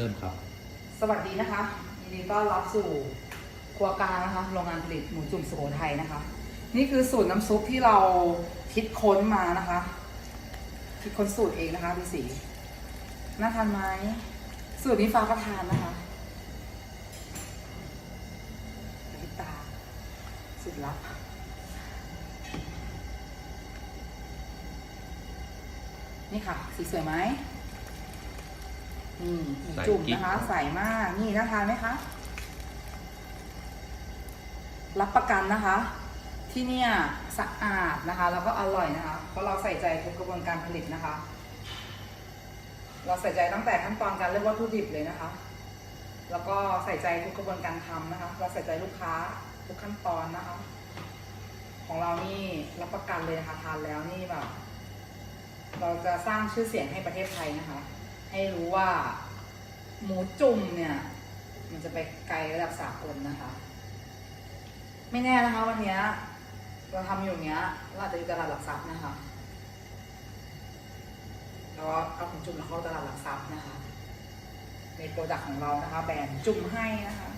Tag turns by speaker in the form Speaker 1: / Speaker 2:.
Speaker 1: เริ่มครับ
Speaker 2: สวัสดีนะคะยินดีต้อนรับสู่ครัวกลางนะคะโรงงานผลิตหมูจุ่มสุโขทัยนะคะ นี่คือสูตรน้ำซุปที่เราคิดค้นมานะคะ คิดค้นสูตรเองนะคะพี่สีน่าทานไหมสูตรนี้ฟ้าประทานนะคะพิตาสูตรลับนี่ค่ะ สีสวยไหม นี่หมูจุ่มนะคะ ใสมากนี่น่าทานไหมคะ รับประกันนะคะ ที่เนี่ยสะอาดนะคะ แล้วก็อร่อยนะคะ เพราะเราใส่ใจทุกกระบวนการผลิตนะคะ เราใส่ใจตั้งแต่ขั้นตอนการเลือกวัตถุดิบเลยนะคะ แล้วก็ใส่ใจทุกกระบวนการทำนะคะ เราใส่ใจลูกค้าทุกขั้นตอนนะคะ ของเรานี่รับประกันเลยนะคะทานแล้วนี่แบบเราจะสร้างชื่อเสียงให้ประเทศไทยนะคะ ให้รู้ว่า หมูจุ่มเนี่ย มันจะไปไกลระดับสากลนะคะ ไม่แน่นะคะ วันนี้เราทำอยู่เนี้ยเราอาจจะอยู่ตลาดหลักทรัพย์นะคะแล้วก็เอาหมูจุ่มเราเข้าตลาดหลักทรัพย์นะคะในโปรดักต์ของเรานะคะ แบรนด์จุ่มให้นะคะ